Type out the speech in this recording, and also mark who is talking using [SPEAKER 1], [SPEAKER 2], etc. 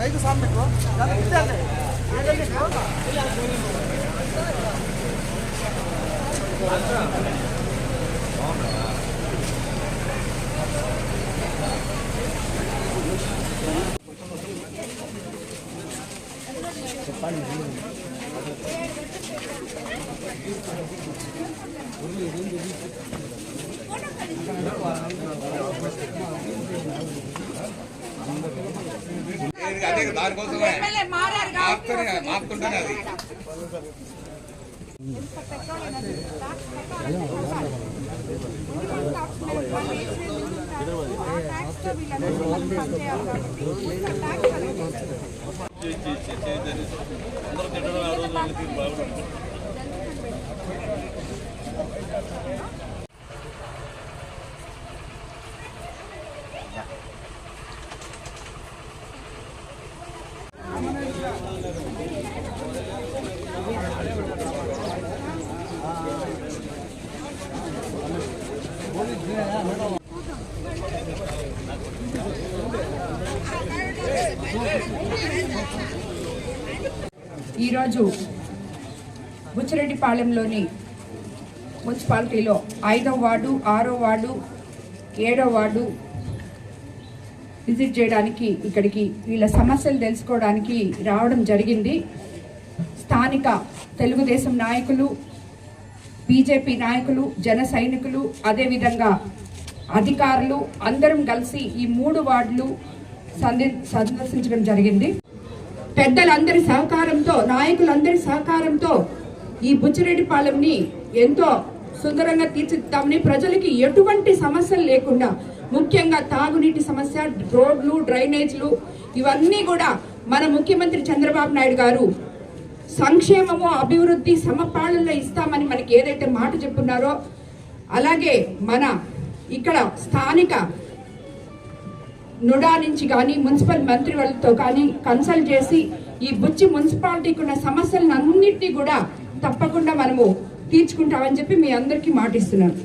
[SPEAKER 1] ಐದು ಸಾಂಬ್ ಬೇಕು ಚಪ್ಪಾಳಿ అదే దానికోసమే.
[SPEAKER 2] ఎమ్మెల్యే మారారు కాబట్టి
[SPEAKER 1] మారుతూనే మారుతుంటేనే అది.
[SPEAKER 3] ఈరోజు బుచ్చిరెడ్డిపాలెంలోని మున్సిపాలిటీలో ఐదో వార్డు ఆరో వార్డు ఏడో వార్డు విజిట్ చేయడానికి ఇక్కడికి వీళ్ళ సమస్యలు తెలుసుకోవడానికి రావడం జరిగింది. స్థానిక తెలుగుదేశం నాయకులు బీజేపీ నాయకులు జన సైనికులు అదేవిధంగా అధికారులు అందరం కలిసి ఈ మూడు వార్డులు సంది సందర్శించడం జరిగింది. పెద్దలందరి సహకారంతో నాయకులందరి సహకారంతో ఈ బుచ్చిరెడ్డిపాలెంని ఎంతో సుందరంగా తీర్చిదిద్దామని ప్రజలకి ఎటువంటి సమస్యలు లేకుండా ముఖ్యంగా తాగునీటి సమస్య రోడ్లు డ్రైనేజ్లు ఇవన్నీ కూడా మన ముఖ్యమంత్రి చంద్రబాబు నాయుడు గారు సంక్షేమము అభివృద్ధి సమపాళల్లో ఇస్తామని మనకి ఏదైతే మాట చెప్పున్నారో అలాగే మన ఇక్కడ స్థానిక నుడా నుంచి కానీ మున్సిపల్ మంత్రి వాళ్ళతో కానీ కన్సల్ట్ చేసి ఈ బుచ్చి మున్సిపాలిటీకి ఉన్న సమస్యలను అన్నింటినీ కూడా తప్పకుండా మనము తీర్చుకుంటామని చెప్పి మీ అందరికీ మాటిస్తున్నాను.